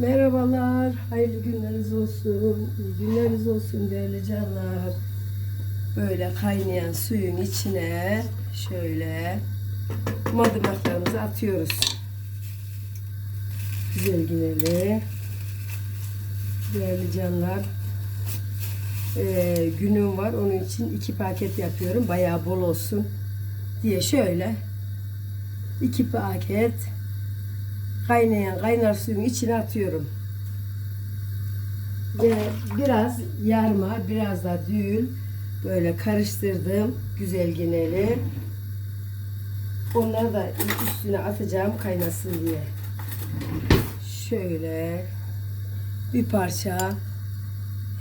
Merhabalar, hayırlı günleriniz olsun, iyi günleriniz olsun değerli canlar. Böyle kaynayan suyun içine şöyle madımaklarımızı atıyoruz. Güzel güveli. Değerli canlar. Ee, günüm var, onun için iki paket yapıyorum. Bayağı bol olsun diye şöyle iki paket kaynayan kaynar suyun içine atıyorum. Ve biraz yarma, biraz da düğül böyle karıştırdım güzel geneli. Onları da üstüne atacağım kaynasın diye. Şöyle bir parça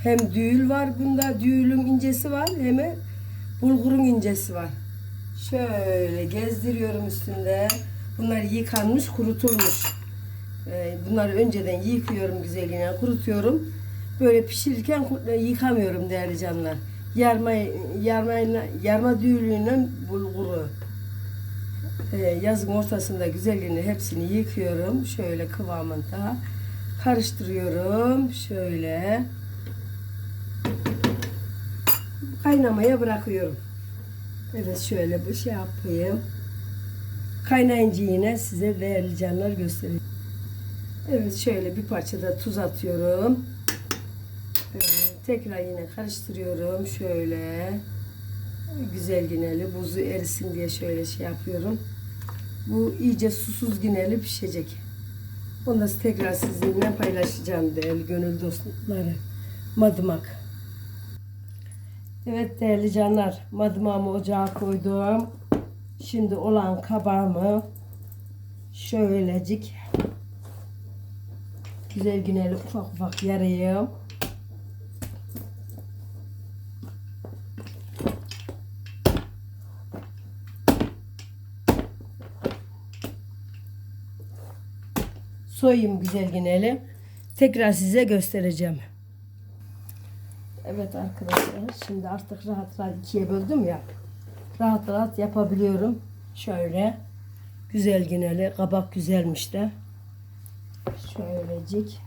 hem düğül var bunda düğülün incesi var hem bulgurun incesi var. Şöyle gezdiriyorum üstünde. Bunlar yıkanmış, kurutulmuş. Ee, Bunları önceden yıkıyorum güzelliğine, kurutuyorum. Böyle pişirirken ku- yıkamıyorum değerli canlar. Yarma, yarma, yarma düğülüyle bulguru. Ee, yazın ortasında güzelliğini hepsini yıkıyorum. Şöyle kıvamında. Karıştırıyorum. Şöyle. Kaynamaya bırakıyorum. Evet şöyle bir şey yapayım. Kaynayınca yine size değerli canlar göstereyim. Evet şöyle bir parça da tuz atıyorum. Evet, tekrar yine karıştırıyorum. Şöyle güzel gineli buzu erisin diye şöyle şey yapıyorum. Bu iyice susuz gineli pişecek. Onu da tekrar sizinle paylaşacağım değerli gönül dostları. Madımak. Evet değerli canlar, madımamı ocağa koydum. Şimdi olan kabağımı şöylecik güzel güneli ufak ufak yarayım. Soyayım güzel güneli. Tekrar size göstereceğim. Evet arkadaşlar şimdi artık rahat rahat ikiye böldüm ya. Rahat rahat yapabiliyorum. Şöyle güzel gineli kabak güzelmiş de. Şöylecik.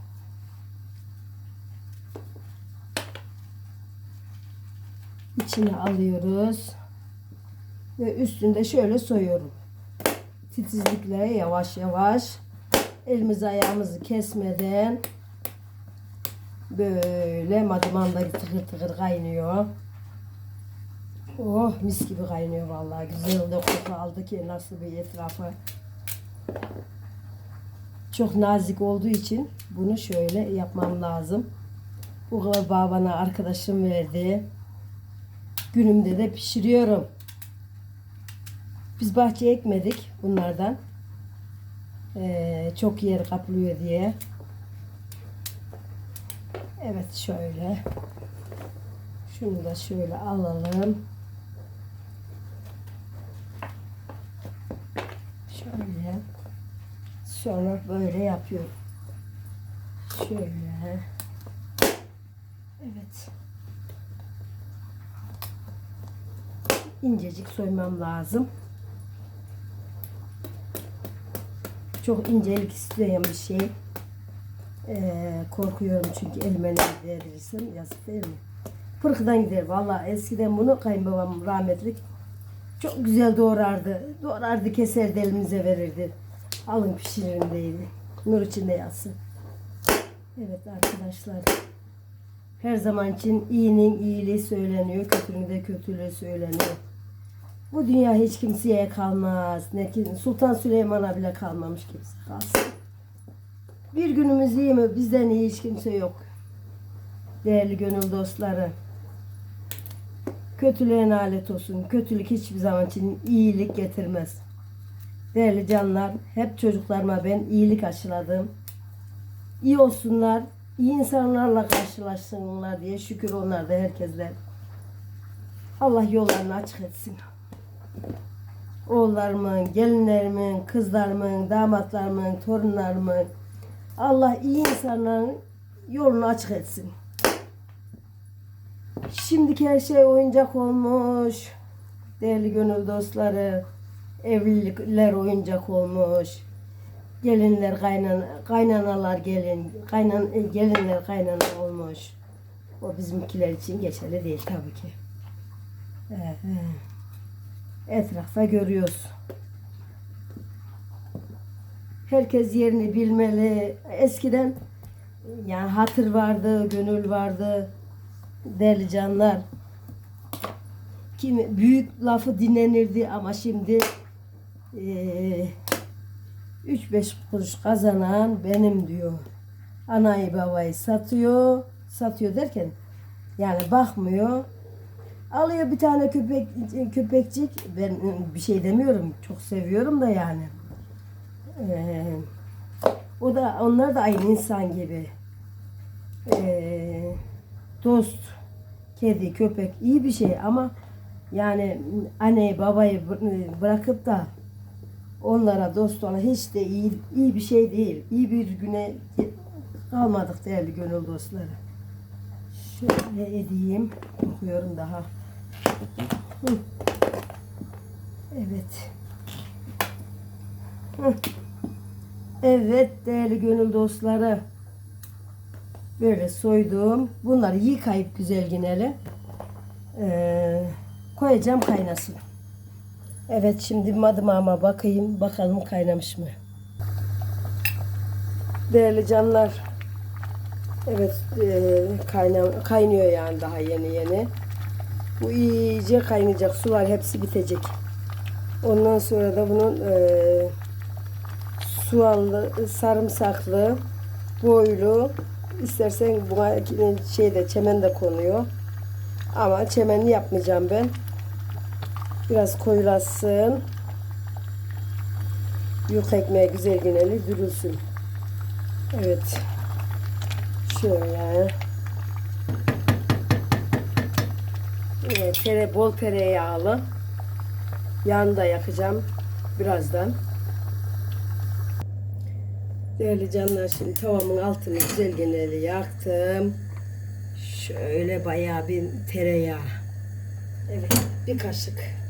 İçine alıyoruz. Ve üstünde şöyle soyuyorum. Titizlikle yavaş yavaş elimizi ayağımızı kesmeden Böyle madımanda tıkır tıkır kaynıyor. Oh mis gibi kaynıyor vallahi. Güzel de koku aldı ki nasıl bir etrafı. Çok nazik olduğu için bunu şöyle yapmam lazım. Bu kabağı bana arkadaşım verdi. Günümde de pişiriyorum. Biz bahçe ekmedik bunlardan. Ee, çok yer kaplıyor diye. Evet şöyle. Şunu da şöyle alalım. Şöyle. Sonra böyle yapıyorum. Şöyle. Evet. İncecik soymam lazım. Çok incelik isteyen bir şey. Ee, korkuyorum çünkü elime ne değdirirsem yazık değil mi? Fırkıdan gider. Valla eskiden bunu kayınbabam rahmetlik çok güzel doğrardı. Doğrardı keserdi elimize verirdi. Alın pişirin deydi. Nur içinde yatsın. Evet arkadaşlar. Her zaman için iyinin iyiliği söyleniyor. Kötünün de kötülüğü söyleniyor. Bu dünya hiç kimseye kalmaz. Ne ki Sultan Süleyman'a bile kalmamış kimse. Kalsın. Bir günümüz iyi mi? Bizden iyi hiç kimse yok. Değerli gönül dostları. Kötülüğe nalet olsun. Kötülük hiçbir zaman için iyilik getirmez. Değerli canlar, hep çocuklarıma ben iyilik aşıladım. İyi olsunlar, iyi insanlarla karşılaşsınlar diye şükür onlar da herkesler. Allah yollarını açık etsin. Oğullarımın, gelinlerimin, kızlarımın, damatlarımın, torunlarımın, Allah iyi insanların yolunu açık etsin. Şimdiki her şey oyuncak olmuş. Değerli gönül dostları. Evlilikler oyuncak olmuş. Gelinler kaynan kaynanalar gelin kaynan e, gelinler kaynana olmuş. O bizimkiler için geçerli değil tabii ki. Etrafta görüyoruz. Herkes yerini bilmeli. Eskiden yani hatır vardı, gönül vardı. Değerli canlar. Kimi büyük lafı dinlenirdi ama şimdi 3-5 kuruş kazanan benim diyor. Anayı babayı satıyor. Satıyor derken yani bakmıyor. Alıyor bir tane köpek köpekçik. Ben bir şey demiyorum. Çok seviyorum da yani. Ee, o da onlar da aynı insan gibi. Ee, dost, kedi, köpek iyi bir şey ama yani anneyi babayı bı- bırakıp da onlara dost olan hiç de iyi, iyi bir şey değil. İyi bir güne kalmadık değerli gönül dostları. Şöyle edeyim. Okuyorum daha. Evet. Evet değerli gönül dostları. Böyle soydum. Bunları yıkayıp güzel yineli. Ee, koyacağım kaynasın. Evet şimdi madımağıma bakayım. Bakalım kaynamış mı? Değerli canlar. Evet e, kaynıyor yani daha yeni yeni. Bu iyice kaynayacak. Sular hepsi bitecek. Ondan sonra da bunun e, soğanlı, sarımsaklı, boylu istersen buna şeyde çemen de konuyor. Ama çemenli yapmayacağım ben. Biraz koyulasın. Yufka ekmeği güzel yineli dürülsün. Evet. Şöyle. Evet, tere, bol tereyağlı. Yağını da yakacağım birazdan. Değerli canlar şimdi tavamın altını güzel geneli yaktım. Şöyle bayağı bir tereyağı. Evet bir kaşık.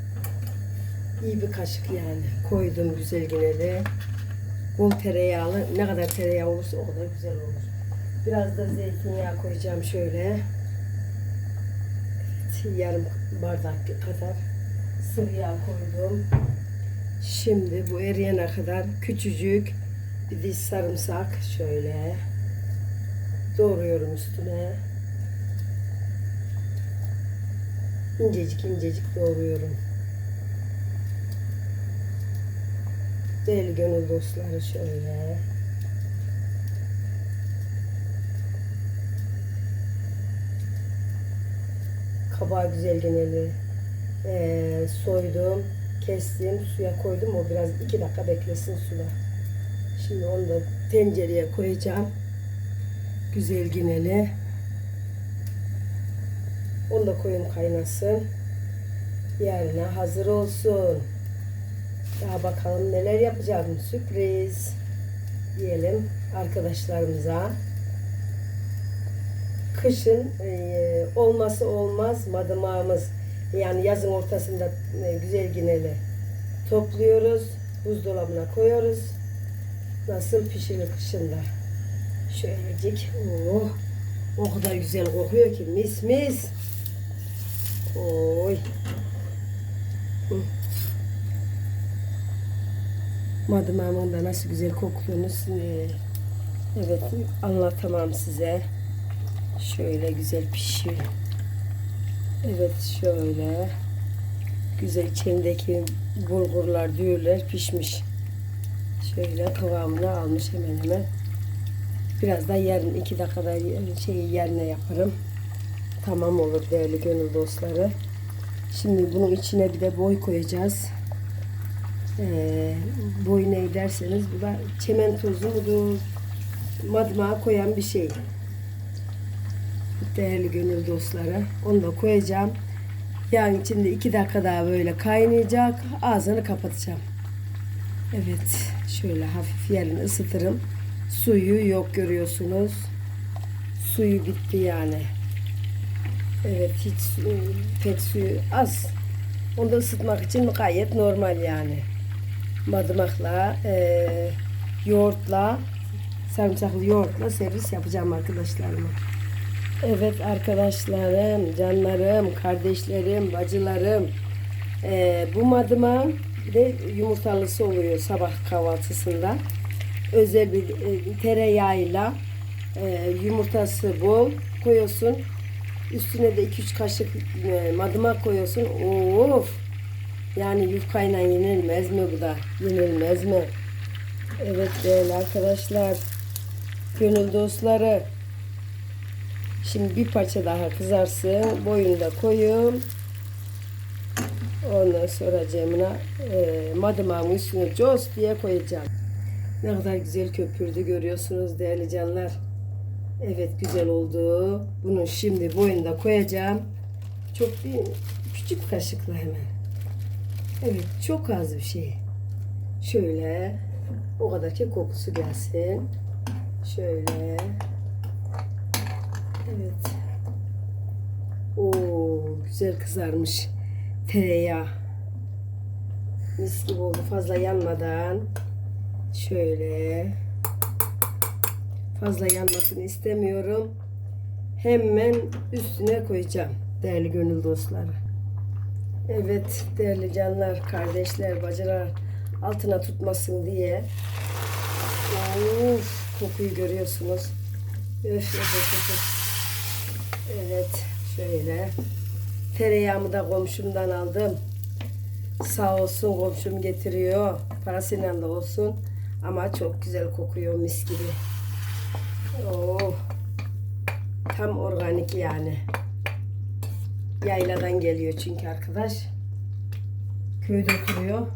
İyi bir kaşık yani. Koydum güzel geneli. Bol tereyağlı. Ne kadar tereyağı olursa o kadar güzel olur. Biraz da zeytinyağı koyacağım şöyle. Evet, yarım bardak kadar sıvı yağ koydum. Şimdi bu eriyene kadar küçücük bir diş sarımsak şöyle doğruyorum üstüne. İncecik incecik doğruyorum. Değerli gönül dostları şöyle. Kabağı güzel geneli eee, soydum, kestim, suya koydum. O biraz iki dakika beklesin suda. Şimdi onu da tencereye koyacağım. Güzel gineli. Onu da koyun kaynasın. Yarına hazır olsun. Daha bakalım neler yapacağım. Sürpriz diyelim arkadaşlarımıza. Kışın e, olması olmaz madımağımız. Yani yazın ortasında e, güzel gineli topluyoruz. Buzdolabına koyuyoruz. Nasıl pişirir kışında. Şöylecik. Oh, o kadar güzel kokuyor ki mis mis. Oy. Hı. Madımağımın da nasıl güzel koktuğunu e, evet anlatamam size. Şöyle güzel pişiyor. Evet şöyle güzel içindeki bulgurlar, düğürler pişmiş. Şöyle kıvamını almış hemen hemen. Biraz da yarın iki dakikada şeyi yerine yaparım. Tamam olur değerli gönül dostları. Şimdi bunun içine bir de boy koyacağız. Ee, boy ne derseniz bu da çemen tozu madmağa koyan bir şey. Değerli gönül dostları. Onu da koyacağım. Yani içinde iki dakika daha böyle kaynayacak. Ağzını kapatacağım. Evet. Şöyle hafif yerini ısıtırım. Suyu yok görüyorsunuz. Suyu bitti yani. Evet hiç pek suyu az. Onu da ısıtmak için gayet normal yani. Madımakla eee yoğurtla sarımsaklı yoğurtla servis yapacağım arkadaşlarıma. Evet arkadaşlarım, canlarım, kardeşlerim, bacılarım. Ee, bu madıma de yumurtalısı oluyor sabah kahvaltısında. Özel bir e, tereyağıyla e, yumurtası bol koyuyorsun. Üstüne de 2-3 kaşık e, madıma koyuyorsun. Of! Yani yufkayla yenilmez mi bu da? Yenilmez mi? Evet değerli arkadaşlar. Gönül dostları. Şimdi bir parça daha kızarsın. Boyunu da koyun. Ondan sonra cemine e, madımağımın üstüne cos diye koyacağım. Ne kadar güzel köpürdü görüyorsunuz değerli canlar. Evet güzel oldu. Bunu şimdi boyunu da koyacağım. Çok bir küçük kaşıkla hemen. Evet çok az bir şey. Şöyle o kadar ki kokusu gelsin. Şöyle. Evet. Oo güzel kızarmış tereyağı. Mis gibi oldu fazla yanmadan. Şöyle. Fazla yanmasını istemiyorum. Hemen üstüne koyacağım değerli gönül dostları. Evet değerli canlar, kardeşler, bacılar altına tutmasın diye. Of, kokuyu görüyorsunuz. Öf, öf, öf, öf. Evet şöyle. Tereyağımı da komşumdan aldım. Sağ olsun komşum getiriyor. Parasıyla da olsun. Ama çok güzel kokuyor mis gibi. Oh. Tam organik yani. Yayladan geliyor çünkü arkadaş. Köyde oturuyor.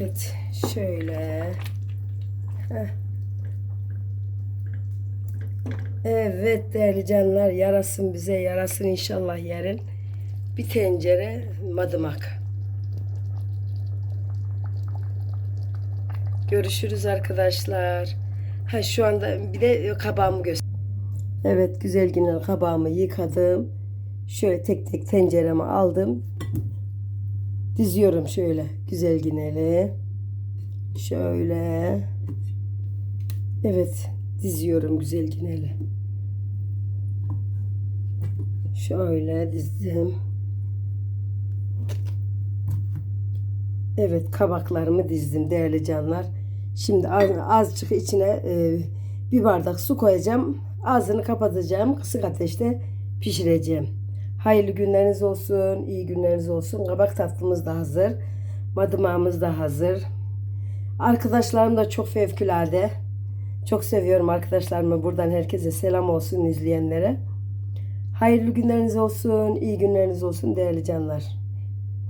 Evet şöyle. Heh. Evet değerli canlar yarasın bize yarasın inşallah yarın. Bir tencere madımak. Görüşürüz arkadaşlar. Ha şu anda bir de kabağımı göster. Evet güzel günler kabağımı yıkadım. Şöyle tek tek tencereme aldım. Diziyorum şöyle güzel gineli. Şöyle. Evet diziyorum güzel gineli. Şöyle dizdim. Evet kabaklarımı dizdim değerli canlar. Şimdi az, azıcık içine e, bir bardak su koyacağım. Ağzını kapatacağım. Kısık ateşte pişireceğim. Hayırlı günleriniz olsun. iyi günleriniz olsun. Kabak tatlımız da hazır. Madımağımız da hazır. Arkadaşlarım da çok fevkalade. Çok seviyorum arkadaşlarımı. Buradan herkese selam olsun izleyenlere. Hayırlı günleriniz olsun. iyi günleriniz olsun değerli canlar.